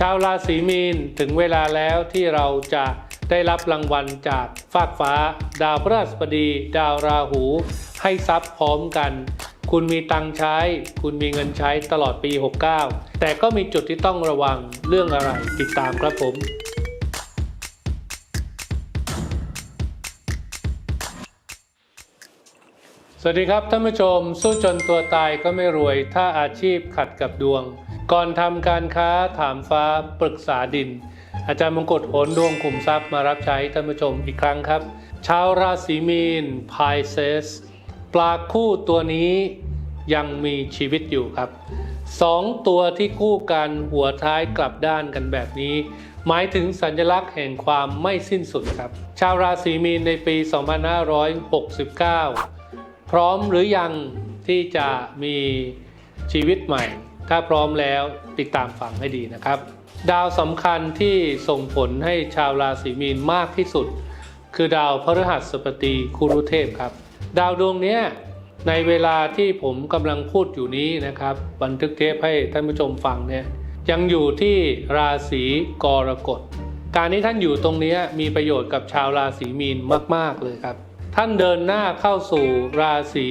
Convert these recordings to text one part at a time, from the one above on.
ชาวราศีมีนถึงเวลาแล้วที่เราจะได้รับรางวัลจากฟากฟ้า ดาวพฤหัสบดีดาวราหู ให้ทรัพย์พร้อมกัน คุณมีตังใช้ คุณมีเงินใช้ตลอดปี 69 แต่ก็มีจุดที่ต้องระวังเรื่องอะไรติดตามครับผมสวัสดีครับท่านผู้ชม สู้จนตัวตายก็ไม่รวย ถ้าอาชีพขัดกับดวง ก่อนทำการค้าถามฟ้าปรึกษาดิน อาจารย์มงกฎโหนดวงขุมทรัพย์มารับใช้ท่านผู้ชมอีกครั้งครับ ชาวราศีมีนพเซสปลาคู่ตัวนี้ยังมีชีวิตอยู่ครับสองตัวที่คู่กันหัวท้ายกลับด้านกันแบบนี้ หมายถึงสัญลักษณ์แห่งความไม่สิ้นสุดครับ ชาวราศีมีนในปี 2569 พร้อมหรือยังที่จะมีชีวิตใหม่ ถ้าพร้อมแล้วติดตามฟังให้ดีนะครับ ดาวสำคัญที่ส่งผลให้ชาวราศีมีนมากที่สุด คือดาวพฤหัสบดีคุรุเทพครับ ดาวดวงนี้ในเวลาที่ผมกำลังพูดอยู่นี้นะครับ บันทึกเทปให้ท่านผู้ชมฟังเนี่ยยังอยู่ที่ราศีกรกฎการที่ท่านอยู่ตรงนี้มีประโยชน์กับชาวราศีมีนมาก ๆ เลยครับ ท่านเดินหน้าเข้าสู่ราศี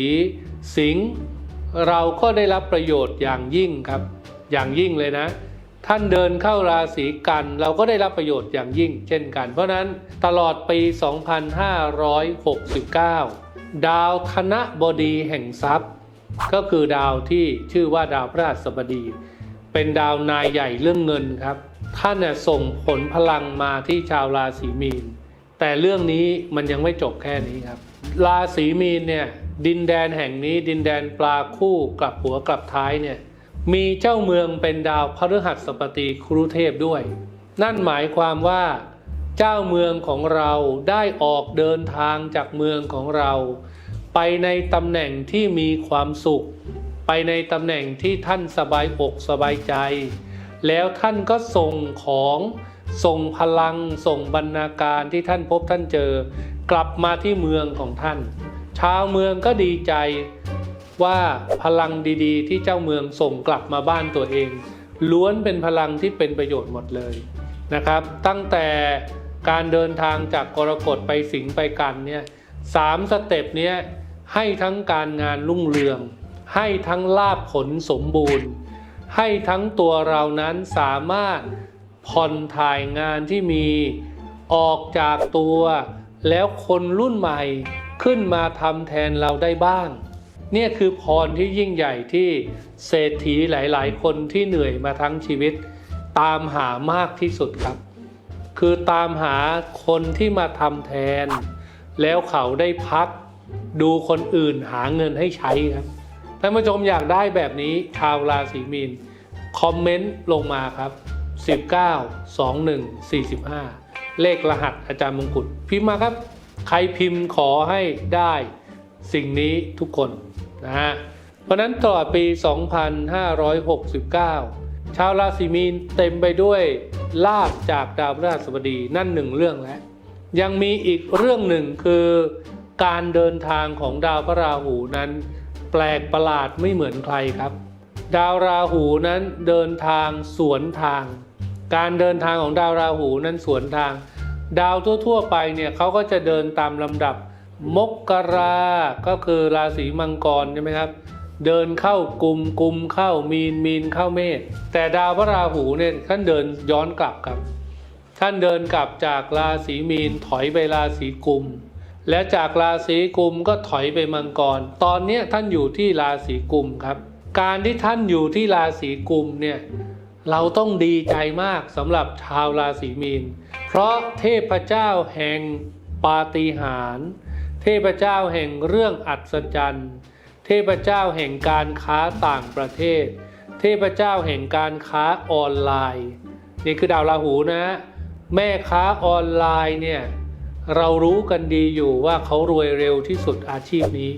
สิงห์ เราก็ได้รับประโยชน์อย่างยิ่งครับ อย่างยิ่งเลยนะ ท่านเดินเข้าราศีกัน เราก็ได้รับประโยชน์อย่างยิ่ง เช่นกัน เพราะนั้นตลอดปี 2569 ดาวธนบดีแห่งทรัพย์ ก็คือดาวที่ชื่อว่าดาวพฤหัสบดี เป็นดาวนายใหญ่เรื่องเงินครับท่านเนี่ยส่งผลพลังมาที่ชาวราศีมีน แต่เรื่องนี้มันยังไม่จบแค่นี้ครับ ราศีมีนเนี่ย ดินแดนแห่งนี้ดินแดนปลาคู่กลับหัวกลับท้ายเนี่ยมีเจ้าเมืองเป็นดาวพฤหัสบดีครุเทพด้วย นั่นหมายความว่า เจ้าเมืองของเราได้ออกเดินทางจากเมืองของเรา ไปในตำแหน่งที่มีความสุข ไปในตำแหน่งที่ท่านสบายอกสบายใจ แล้วท่านก็ส่งของส่งพลังส่งบรรณาการที่ท่านพบท่านเจอ กลับมาที่เมืองของท่าน ชาวเมืองก็ดีใจว่าพลังดีๆ ที่เจ้าเมืองส่งกลับมาบ้านตัวเอง ล้วนเป็นพลังที่เป็นประโยชน์หมดเลยนะครับ ตั้งแต่การเดินทางจากกรกฎไปสิงห์ไปกันเนี่ยสามสเต็ปเนี้ยให้ทั้งการงานรุ่งเรือง ให้ทั้งลาภผลสมบูรณ์ ให้ทั้งตัวเรานั้นสามารถผ่อนถ่ายงานที่มีออกจากตัว แล้วคนรุ่นใหม่ ขึ้นมาทำแทนเราได้บ้าง เนี่ยคือพรที่ยิ่งใหญ่ที่เศรษฐีหลาย ๆ คนที่เหนื่อยมาทั้งชีวิต ตามหามากที่สุดครับ คือตามหาคนที่มาทำแทน แล้วเขาได้พัก ดูคนอื่นหาเงินให้ใช้ครับท่านผู้ชมอยากได้แบบนี้ชาวราศีมีนคอมเมนต์ลงมาครับ 19 21 45 เลขรหัสอาจารย์มงกุฎพิมพ์มาครับ ใครพิมพ์ขอให้ได้สิ่งนี้ทุกคนนะฮะเพราะนั้นตลอดปี 2569 ชาวราศีมีนเต็มไปด้วยลาบจากดาวพฤหัสบดีนั่นหนึ่งเรื่องแล้วยังมีอีกเรื่องหนึ่งคือการเดินทางของดาวพระราหูนั้น แปลกประหลาดไม่เหมือนใครครับ ดาวราหูนั้นเดินทางสวนทาง การเดินทางของดาวราหูนั้นสวนทาง ดาวทั่ว ๆ ไปเนี่ยเขาก็จะเดินตามลำดับ มกราก็คือราศีมังกรใช่ไหมครับ เดินเข้ากลุ่มกลุ่มเข้ามีนมีนเข้าเมษแต่ดาวพระราหูเนี่ยท่านเดินย้อนกลับครับ ท่านเดินกลับจากราศีมีนถอยไปราศีกุม และจากราศีกุมก็ถอยไปมังกร ตอนนี้ท่านอยู่ที่ราศีกุมครับ การที่ท่านอยู่ที่ราศีกุมเนี่ยเราต้องดีใจมากสำหรับชาวราศีมีน เพราะเทพเจ้าแห่งปาฏิหาริย์เทพเจ้าแห่งเรื่องอัศจรรย์เทพเจ้าแห่งการค้าต่างประเทศ เทพเจ้าแห่งการค้าออนไลน์ นี่คือดาวราหูนะ แม่ค้าออนไลน์เนี่ยเรารู้กันดีอยู่ว่าเขารวยเร็วที่สุดอาชีพนี้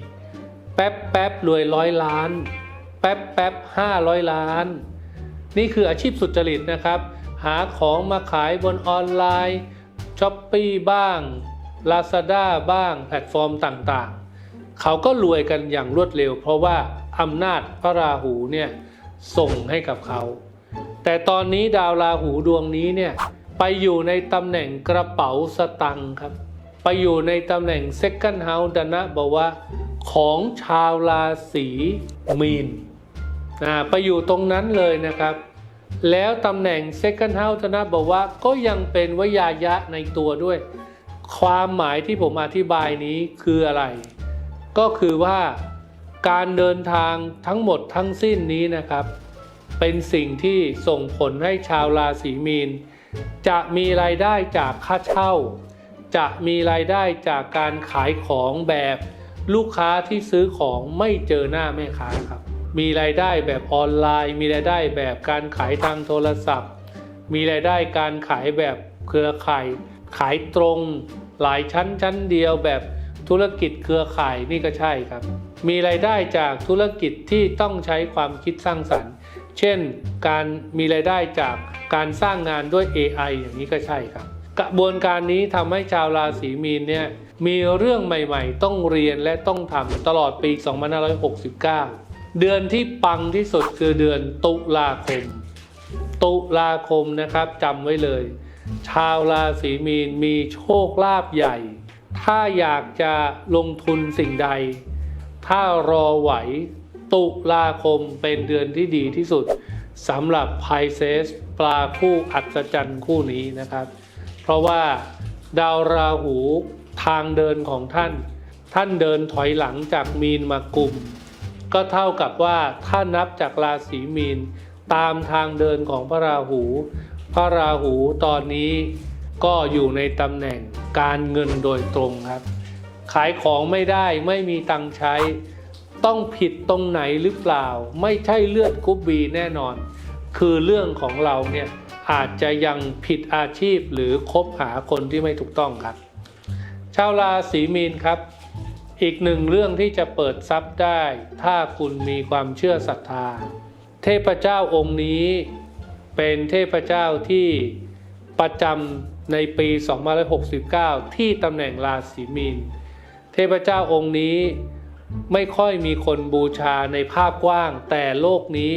แป๊บแป๊บรวยร้อยล้าน แป๊บแป๊บห้าร้อยล้าน นี่คืออาชีพสุจริตนะครับ หาของมาขายบนออนไลน์ช้อปปีบ้าง Lazada บ้าง แพลตฟอร์มต่างๆ เขาก็รวยกันอย่างรวดเร็ว เพราะว่าอำนาจพระราหูเนี่ยส่งให้กับเขา แต่ตอนนี้ดาวราหูดวงนี้เนี่ยไปอยู่ในตำแหน่งกระเป๋าสตังค์ครับ ไปอยู่ในตำแหน่ง second house ดนะบอกว่าของชาวราศีมีนนะไปอยู่ตรงนั้นเลยนะครับ แล้วตำแหน่ง second house ธนบอกว่าก็ยังเป็นวยายะในตัวด้วย ความหมายที่ผมอธิบายนี้คืออะไร ก็คือว่าการเดินทางทั้งหมดทั้งสิ้นนี้นะครับ เป็นสิ่งที่ส่งผลให้ชาวราศีมีน จะมีรายได้จากค่าเช่า จะมีรายได้จากการขายของแบบลูกค้าที่ซื้อของไม่เจอหน้าแม่ค้าครับ มีรายได้แบบออนไลน์ มีรายได้แบบการขายทางโทรศัพท์ มีรายได้การขายแบบเครือข่าย ขายตรง หลายชั้นชั้นเดียวแบบธุรกิจเครือข่ายนี่ก็ใช่ครับ มีรายได้จากธุรกิจที่ต้องใช้ความคิดสร้างสรรค์ เช่น การมีรายได้จากการสร้างงานด้วย AI อย่างนี้ก็ใช่ครับ กระบวนการนี้ทำให้ชาวราศีมีนเนี่ยมีเรื่องใหม่ ๆ ต้องเรียนและต้องทำตลอดปี 2569 เดือนที่ปังที่สุดคือเดือนตุลาคม ตุลาคมนะครับจำไว้เลย ชาวราศีมีนมีโชคลาภใหญ่ ถ้าอยากจะลงทุนสิ่งใด ถ้ารอไหว ตุลาคมเป็นเดือนที่ดีที่สุดสำหรับไพเซสปลาคู่อัศจรรย์คู่นี้นะครับ เพราะว่าดาวราหูทางเดินของท่าน ท่านเดินถอยหลังจากมีนมากุม ก็เท่ากับว่าถ้านับจากราศีมีน ตามทางเดินของพระราหู พระราหูตอนนี้ก็อยู่ในตำแหน่งการเงินโดยตรงครับ ขายของไม่ได้ไม่มีตังใช้ ต้องผิดตรงไหนหรือเปล่า ไม่ใช่เลือดกรุ๊ปบีแน่นอน คือเรื่องของเราเนี่ยอาจจะยังผิดอาชีพหรือคบหาคนที่ไม่ถูกต้องครับ ชาวราศีมีนครับ อีกหนึ่งเรื่องที่จะเปิดทรัพย์ได้ ถ้าคุณมีความเชื่อศรัทธา เทพเจ้าองค์นี้ เป็นเทพเจ้าที่ประจำในปี 2569 ที่ตำแหน่งราศีมีน เทพเจ้าองค์นี้ไม่ค่อยมีคนบูชาในภาพกว้าง แต่โลกนี้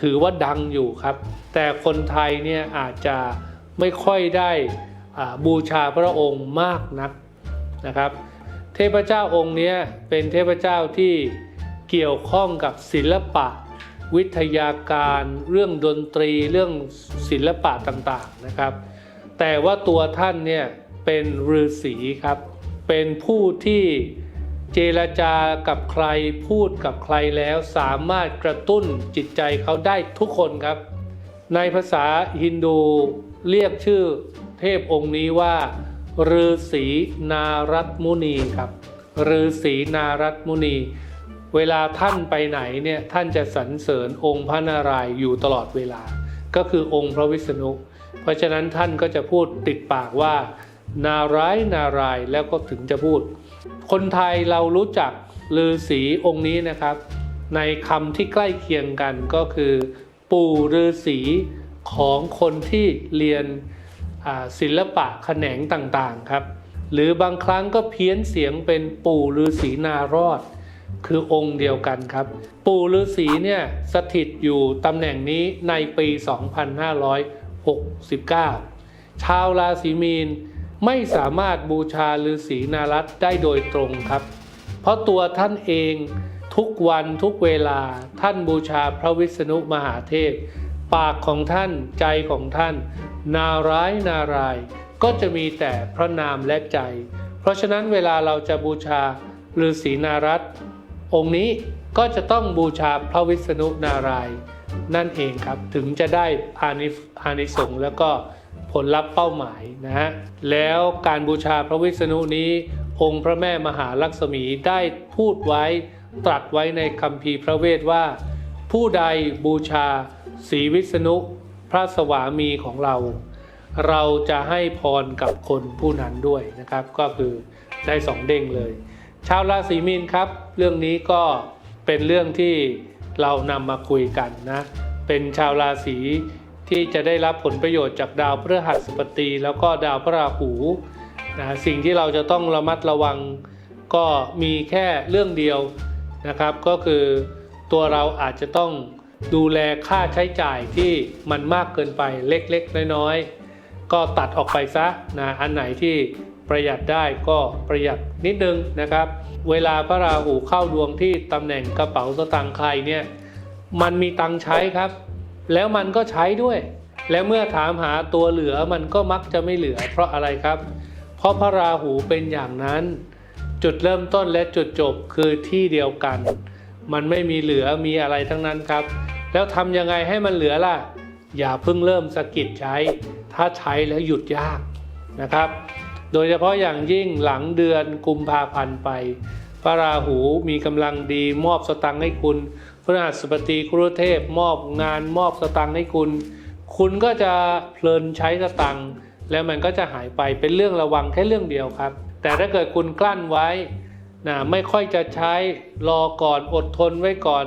ถือว่าดังอยู่ครับ แต่คนไทยเนี่ยอาจจะไม่ค่อยได้บูชาพระองค์มากนักนะครับ เทพเจ้าองค์นี้เป็นเทพเจ้าที่เกี่ยวข้องกับศิลปะ วิทยาการเรื่องดนตรีเรื่องศิลปะต่างๆนะครับ แต่ว่าตัวท่านเนี่ยเป็นฤาษีครับ เป็นผู้ที่เจรจากับใครพูดกับใครแล้วสามารถกระตุ้นจิตใจเขาได้ทุกคนครับ ในภาษาฮินดูเรียกชื่อเทพองค์นี้ว่า ฤาษีนารัตมุนีครับฤาษีนารัตมุนี เวลาท่านไปไหนเนี่ยท่านจะสรรเสริญองค์พระนารายณ์อยู่ตลอดเวลา ก็คือองค์พระวิษณุ เพราะฉะนั้นท่านก็จะพูดติดปากว่า นารายณ์นารายแล้วก็ถึงจะพูด คนไทยเรารู้จักฤาษีองค์นี้นะครับ ในคำที่ใกล้เคียงกันก็คือ ปู่ฤาษีของคนที่เรียน ศิลปะแขนงต่างๆครับ หรือบางครั้งก็เพี้ยนเสียงเป็นปู่ฤาษีนารอด คือองค์เดียวกันครับ ปู่ฤาษีเนี่ยสถิตอยู่ตำแหน่งนี้ในปี 2569 ชาวราศีมีนไม่สามารถบูชาฤาษีนารัตได้โดยตรงครับ เพราะตัวท่านเองทุกวันทุกเวลาท่านบูชาพระวิษณุมหาเทพ ปากของท่านใจของท่าน นาร้ายนาราย ก็จะมีแต่พระนามและใจ เพราะฉะนั้นเวลาเราจะบูชาฤาษีนารัตน์องค์นี้ก็จะต้องบูชาพระวิษณุนาราย นั่นเองครับถึงจะได้อานิอานิสงส์แล้วก็ผลลัพธ์เป้าหมายนะฮะแล้วการบูชาพระวิษณุนี้ องค์พระแม่มหาลักษมีได้พูดไว้ตรัสไว้ในคัมภีร์พระเวทว่า ผู้ใดบูชา ศรีวิษณุพระสวามีของเรา เราจะให้พรกับคนผู้นั้นด้วยนะครับ ก็คือได้สองเด้งเลย ชาวราศีมีนครับ เรื่องนี้ก็เป็นเรื่องที่เรานำมาคุยกันนะ เป็นชาวราศีที่จะได้รับผลประโยชน์จากดาวพฤหัสบดีแล้วก็ดาวพระราหูนะสิ่งที่เราจะต้องระมัดระวังก็มีแค่เรื่องเดียวนะครับ ก็คือตัวเราอาจจะต้อง ดูแลค่าใช้จ่ายที่มันมากเกินไปเล็กๆ น้อยๆ ก็ตัดออกไปซะนะอันไหนที่ประหยัดได้ก็ประหยัดนิดนึงนะครับ เวลาพระราหูเข้าดวงที่ตำแหน่งกระเป๋าสตางค์ใครเนี่ยมันมีตังค์ใช้ครับ แล้วมันก็ใช้ด้วย และเมื่อถามหาตัวเหลือมันก็มักจะไม่เหลือ เพราะอะไรครับ เพราะพระราหูเป็นอย่างนั้น จุดเริ่มต้นและจุดจบคือที่เดียวกัน มันไม่มีเหลือมีอะไรทั้งนั้นครับ แล้วทำยังไงให้มันเหลือล่ะ อย่าเพิ่งเริ่มสะกิดใช้ ถ้าใช้แล้วหยุดยากนะครับ โดยเฉพาะอย่างยิ่งหลังเดือนกุมภาพันธ์ไปพระราหูมีกำลังดีมอบสตังค์ให้คุณ พระหัสบดีครุเทพมอบงานมอบสตังค์ให้คุณ คุณก็จะเพลินใช้สตังค์แล้วมันก็จะหายไปเป็นเรื่องระวังแค่เรื่องเดียวครับ แต่ถ้าเกิดคุณกลั้นไว้นะไม่ค่อยจะใช้รอก่อนอดทนไว้ก่อน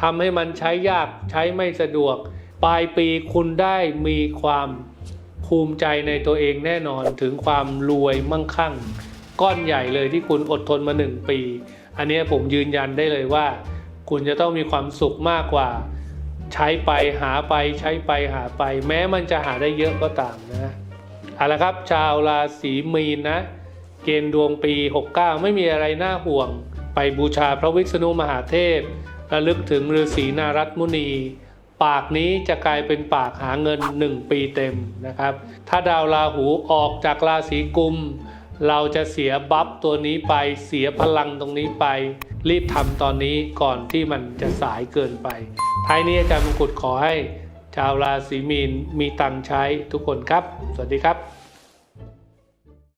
ทำให้มันใช้ยากใช้ไม่สะดวก ปลายปีคุณได้มีความภูมิใจในตัวเองแน่นอนถึงความรวยมั่งคั่ง ก้อนใหญ่เลยที่คุณอดทนมาหนึ่งปี อันนี้ผมยืนยันได้เลยว่า คุณจะต้องมีความสุขมากกว่า ใช้ไปหาไปใช้ไปหาไป แม้มันจะหาได้เยอะก็ตามนะเอาละครับ ชาวราศีมีนนะ เกณฑ์ดวงปี 69 ไม่มีอะไรน่าห่วง ไปบูชาพระวิษณุมหาเทพ ระลึกถึงฤาษีนารัตมุนี ปากนี้จะกลายเป็นปากหาเงิน 1 ปีเต็มนะครับ ถ้าดาวราหูออกจากราศีกุม เราจะเสียบัฟตัวนี้ไปเสียพลังตรงนี้ไป รีบทำตอนนี้ก่อนที่มันจะสายเกินไป ท้ายนี้อาจารย์มงกุฎขอให้ ชาวราศีมีนมีตังค์ใช้ทุกคนครับ สวัสดีครับ